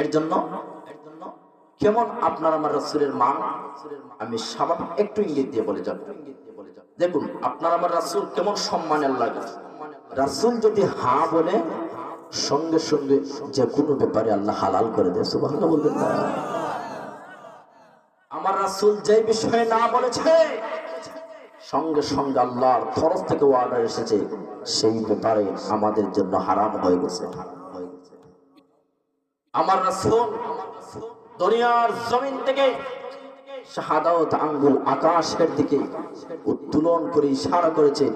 এর জন্য কেমন আপনার আমার রাসূলের মান? আমি স্বাভাবিক একটু ইঙ্গিত দিয়ে বলে যাব। দেখুন, আপনার আমার রাসূল কেমন সম্মান আল্লাহ রাসূল যদি হা বলে, সঙ্গে সঙ্গে যে কোনো ব্যাপারে আল্লাহ হালাল করে দেয়, সুবহানাল্লাহ বলবেন আমার রাসূল যে বিষয়ে না বলেছে, সঙ্গে সঙ্গে আল্লাহর তরফ থেকে অর্ডার এসেছে, সেই ব্যাপারে আমাদের জন্য হারাম হয়ে গেছে। আমার রাসূল দুনিয়ার জমিন থেকে শাহাদাত আঙ্গুল আকাশের দিকে উত্তোলন করে ইশারা করেছেন।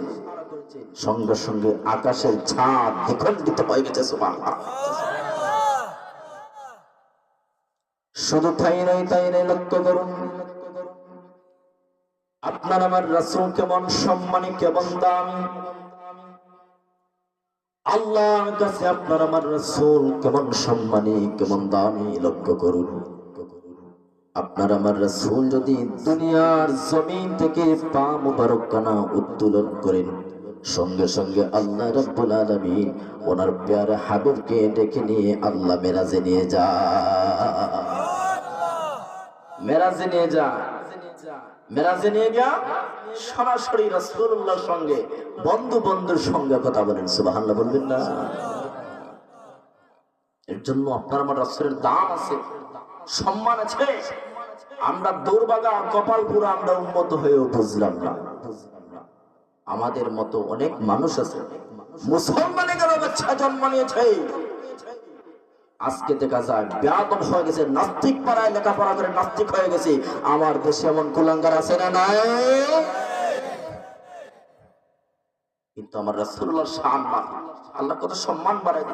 সঙ্গে সঙ্গে আকাশের ছাদ দ্বিখণ্ডিত হয়ে গেছে শুধু তাই নয় তাই নয়, লক্ষ্য করুন। আপনার আমার রাসূল কেমন সম্মানী কেমন দামি আল্লাহর কাছে আপনার আমার রাসূল কেমন সম্মানী, কেমন দামি, লক্ষ্য করুন। আপনার আমার রাসূল যদি দুনিয়ার জমিন থেকে পা মুবারক কানা উত্তোলন করেন, সঙ্গে সঙ্গে আল্লাহ রাব্বুল আলামিন ওনার প্যারে হাবিবকে ডেকে নিয়ে আল্লাহ মেরাজে নিয়ে যা। মেরাজে নিয়ে যা। মেরাজে নিয়ে যা। সরাসরি রাসূলুল্লাহর সঙ্গে বন্ধু বন্ধুর সঙ্গে কথা বলেন, সুবহানাল্লাহ বলবেন না। এর জন্য আপনার আমার রাসূলের দাম আছে, সম্মান আছে। আমরা দুর্বাগা কপাল পুরো আমরা উন্মত হয়েও বুঝলাম না। আমাদের মতো অনেক মানুষ আছে, মুসলমানে গেল বাচ্চা জন্ম নিয়েছে, আজকে দেখা যায় হয়ে গেছে, নাস্তিক পাড়ায় লেখাপড়া করে নাস্তিক হয়ে গেছে। আমার দেশে এমন কুলাঙ্গার আছে না নাই? কিন্তু আমার রাসুল্লাহ সম্মান আল্লাহ কত সম্মান বাড়াই